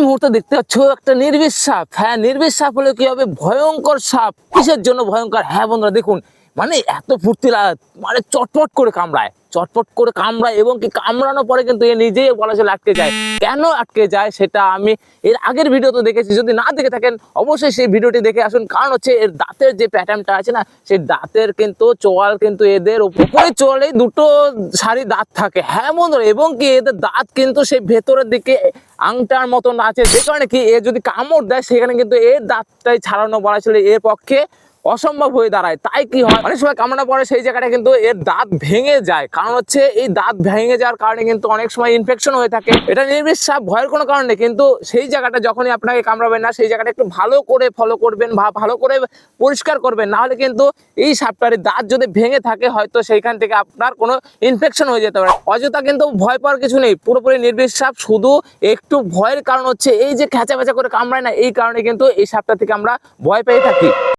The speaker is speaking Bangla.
মুহূর্তে দেখতে পাচ্ছ একটা নির্বিষ সাপ। হ্যাঁ নির্বিষ সাপ হলে কি হবে? ভয়ঙ্কর সাপ। কিসের জন্য ভয়ঙ্কর? হ্যাঁ বন্ধুরা, দেখুন। মানে এত ফুর্তি মানে চটপট করে কামড়ায়। চটপট করে কামড়ায় এবং কি কামড়ানোর পরে কিন্তু এ নিজেই বলা চলে আটকে যায়। কেন আটকে যায় সেটা আমি এর আগের ভিডিও তো দেখেছি। যদি না দেখে থাকেন, অবশ্যই সেই ভিডিওটি দেখে আসুন। কারণ হচ্ছে এর দাঁতের যে প্যাটার্নটা আছে না, সেই দাঁতের কিন্তু চোয়াল কিন্তু এদের উপরে চোয়ালে দুটো সারি দাঁত থাকে। হ্যাঁ বন্ধুরা, এবং কি এদের দাঁত কিন্তু সেই ভেতরের দিকে আংটার মতন আছে। যে কারণে কি এ যদি কামড় দেয়, সেখানে কিন্তু এর দাঁতটাই ছাড়ানো বলা ছিল এর পক্ষে অসম্ভব হয়ে দাঁড়ায়, তাই কি হয়? অনেক সময় কামড়া পড়ে সেই জায়গাটা কিন্তু এর দাঁত ভেঙে যায়। কারণ হচ্ছে এই দাঁত ভেঙে যাওয়ার কারণে কিন্তু অনেক সময় ইনফেকশন হয়ে থাকে। এটা নির্বিষ সাপ ভয়ের কোনো কারণ কিন্তু সেই জায়গাটা যখনই আপনাকে কামড়াবেন না, সেই জায়গাটা একটু ভালো করে ফলো করবেন বা ভালো করে পরিষ্কার করবেন। না হলে কিন্তু এই সাপটার দাঁত যদি ভেঙে থাকে, হয়তো সেইখান থেকে আপনার কোনো ইনফেকশন হয়ে যেতে পারে। অযথা কিন্তু ভয় পাওয়ার কিছু নেই। পুরোপুরি নির্বিষ সাপ শুধু একটু ভয়ের কারণ হচ্ছে এই যে খেঁচা ফেঁচা করে কামড়ায় না, এই কারণে কিন্তু এই সাপটা থেকে আমরা ভয় পেয়ে থাকি।